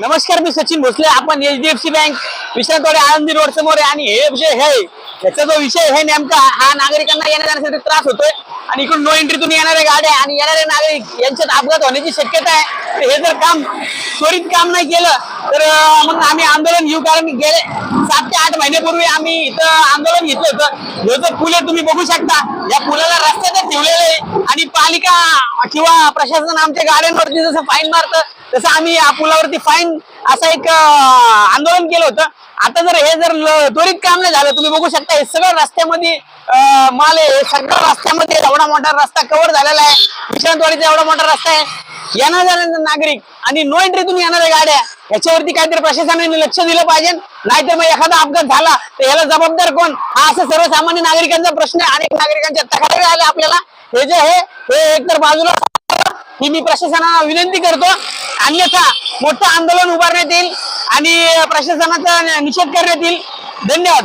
नमस्कार मी सचिन भोसले. आपण H D F C bank Vishrantwadi Anandi road समोर आहे आणि हे विषय हे याचा जो विषय हे नेमका हा नागरिकांना येण्या जाण्यासाठी त्रास होतोय. आणि इकडून नो एंट्रीतून येणाऱ्या गाड्या आणि येणारे नागरिक यांच्यात अपघात होण्याची शक्यता आहे. हे जर काम त्वरित काम नाही केलं तर मग आम्ही आंदोलन घेऊ. कारण गेले सात ते आठ महिन्यापूर्वी आम्ही इथं आंदोलन घेतलं होतं. हे जर पुल तुम्ही बघू शकता. या पुलाला रस्त्यातच ठेवलेलं आहे. आणि पालिका किंवा प्रशासन आमच्या गाड्यांवरती जसं फाईन मारतं तसं आम्ही या पुलावरती फाईन असं एक आंदोलन केलं होतं. आता जर हे जर त्वरित काम नाही झालं तुम्ही बघू शकता हे सगळं रस्त्यामध्ये माल आहे सगळं रस्त्यामध्ये एवढा मोठा रस्ता कव्हर झालेला आहे. विश्रांतवाडीचा एवढा मोठा रस्ता आहे. येणार जाणारे नागरिक आणि नो एंट्रीतून येणाऱ्या गाड्या. याच्यावरती काहीतरी प्रशासनाने लक्ष दिलं पाहिजे. नाहीतर मग एखादा अपघात झाला तर याला जबाबदार कोण? हा असं सर्वसामान्य नागरिकांचा प्रश्न आहे. अनेक नागरिकांच्या तक्रारी आल्या आपल्याला. हे जे हे एकतर बाजूला ही मी प्रशासनाला विनंती करतो अन्यथा मोठं आंदोलन उभारण्यात येईल आणि प्रशासनाचा निषेध करण्यात येईल. धन्यवाद.